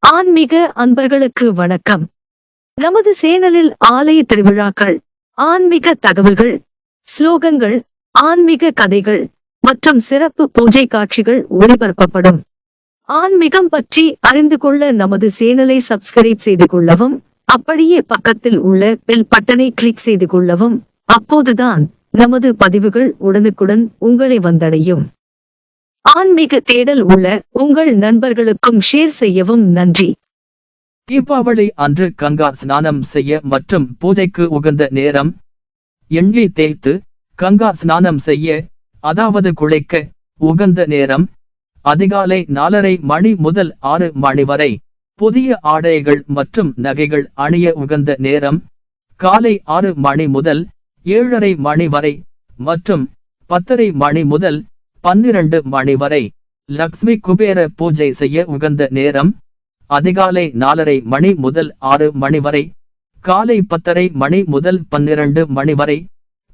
ஆன்மீக அன்பர்களுக்கு வணக்கம். நமது சேனலில் ஆலய திருவிழாக்கள் ஆன்மீக தகவல்கள் ஸ்லோகங்கள் ஆன்மீக கதைகள் மற்றும் சிறப்பு பூஜை காட்சிகள் ஒளிபரப்பப்படும். ஆன்மீகம் பற்றி அறிந்து கொள்ள நமது சேனலை சப்ஸ்கிரைப் செய்து கொள்ளவும் அப்படியே பக்கத்தில் உள்ள பெல் பட்டனை கிளிக் செய்து கொள்ளவும் அப்போதுதான் நமது பதிவுகள் உடனுக்குடன் உங்களை வந்தடையும். ஆன்மீக தேடல் உள்ள உங்கள் நண்பர்களுக்கும் ஷேர் செய்யவும் நன்றி. தீபாவளி அன்று கங்கா ஸ்நானம் செய்ய மற்றும் பூஜைக்கு உகந்த நேரம் எண்ணெய் தேய்த்து கங்கா ஸ்நானம் செய்ய அதாவது குளிக்க உகந்த நேரம் அதிகாலை நாலரை மணி முதல் ஆறு மணி வரை. புதிய ஆடைகள் மற்றும் நகைகள் அணிய உகந்த நேரம் காலை ஆறு மணி முதல் ஏழரை மணி வரை மற்றும் பத்தரை மணி முதல் பன்னிரண்டு மணி வரை லக்ஷ்மி குபேர பூஜை செய்ய உகந்த நேரம் அதிகாலை நாலரை மணி முதல் ஆறு மணி வரை காலை பத்தரை மணி முதல் பன்னிரண்டு மணி வரை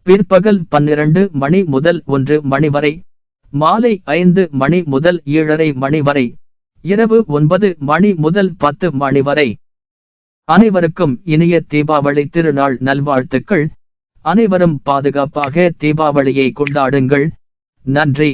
பிற்பகல் பன்னிரண்டு மணி முதல் ஒன்று மணி வரை மாலை ஐந்து மணி முதல் ஏழரை மணி வரை இரவு ஒன்பது மணி முதல் பத்து மணி வரை. அனைவருக்கும் இனிய தீபாவளி திருநாள் நல்வாழ்த்துக்கள். அனைவரும் பாதுகாப்பாக தீபாவளியை கொண்டாடுங்கள். நன்றி.